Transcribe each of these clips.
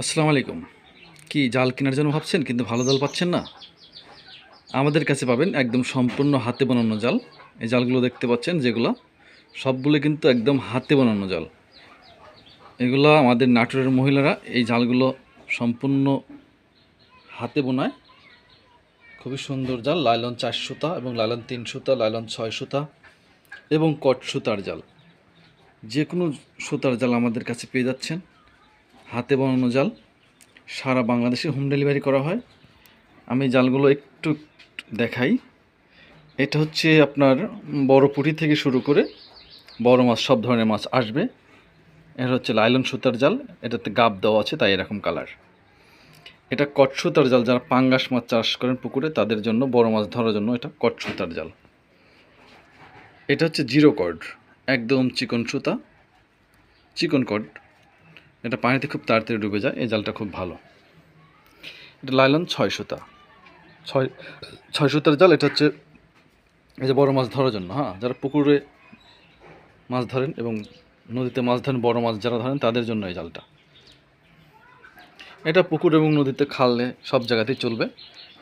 আসসালামু আলাইকুম। কি জাল কেনার জন্য ভাবছেন কিন্তু ভালো জাল পাচ্ছেন না? আমাদের কাছে পাবেন একদম সম্পূর্ণ হাতে বানানো জাল। এই জালগুলো দেখতে পাচ্ছেন যেগুলো সবগুলো কিন্তু একদম হাতে বানানো জাল। এগুলো আমাদের নাটোরের মহিলারা এই জালগুলো সম্পূর্ণ হাতে বোনায়। খুবই সুন্দর জাল, লাইলন চার সুতা এবং লাইলন তিন সুতা, লাইলন ছয় সুতা এবং কট সুতার জাল। যে কোনো সুতার জাল আমাদের কাছে পেয়ে যাচ্ছেন। হাতে বানানো জাল, সারা বাংলাদেশে হোম ডেলিভারি করা হয়। আমি জালগুলো একটু দেখাই। এটা হচ্ছে আপনার বড় পুঁটি থেকে শুরু করে বড় মাছ, সব ধরনের মাছ আসবে। এটা হচ্ছে লাইলন সুতার জাল, এটাতে গাব দেওয়া আছে, তাই এরকম কালার এটা কট সুতার জাল, যারা পাঙ্গাস মাছ চাষ করেন পুকুরে, তাদের জন্য, বড় মাছ ধরার জন্য এটা কট সুতার জাল। এটা হচ্ছে জিরো কর্ড, একদম চিকন সুতা, চিকন কর্ড। এটা পানিতে খুব তাড়াতাড়ি ডুবে যায়, এই জালটা খুব ভালো। এটা লাইলন ছয় সুতা। ছয় ছয় সুতার জাল, এটা হচ্ছে এই যে বড় মাছ ধরার জন্য হ্যাঁ? যারা পুকুরে মাছ ধরেন এবং নদীতে মাছ ধরেন, বড় মাছ যারা ধরেন, তাদের জন্য এই জালটা। এটা পুকুর এবং নদীতে খালে সব জায়গাতেই চলবে।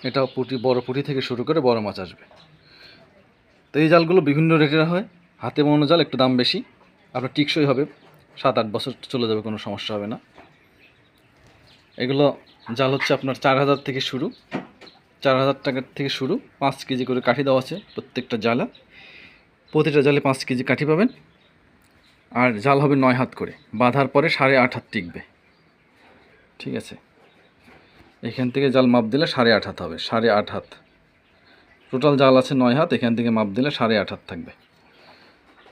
এটা পুঁটি বড় পুঁটি থেকে শুরু করে বড় মাছ আসবে। তো এই জালগুলো বিভিন্ন রেটের হয়। হাতে বানানো জাল একটু দাম বেশি। আপনার টিকসই হবে। সাত আট বছর চলে যাবে, কোনো সমস্যা হবে না। এগুলো জাল হচ্ছে আপনার চার হাজার থেকে শুরু। চার হাজার টাকার থেকে শুরু, পাঁচ কেজি করে কাঠি দেওয়া আছে প্রত্যেকটা জালা। প্রতিটা জালে পাঁচ কেজি কাঠি পাবেন। আর জাল হবে নয় হাত করে। বাঁধার পরে সাড়ে আট হাত টিকবে। ঠিক আছে? এখান থেকে জাল মাপ দিলে সাড়ে আট হাত হবে, সাড়ে আট হাত। টোটাল জাল আছে নয় হাত, এখান থেকে মাপ দিলে সাড়ে আট হাত থাকবে।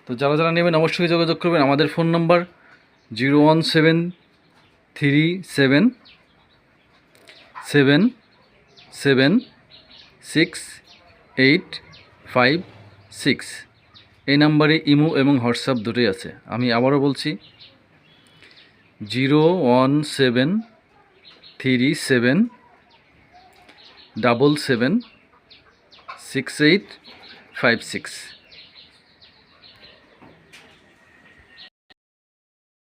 তো যারা যারা নেবেন অবশ্যই যোগাযোগ করবেন। আমাদের phone number zero one seven three seven seven seven six eight five six. এই নাম্বারে ইমো এবং হোয়াটসঅ্যাপ দুটোই আছে। আমি আবারও বলছি, zero one seven three seven double seven six eight five six.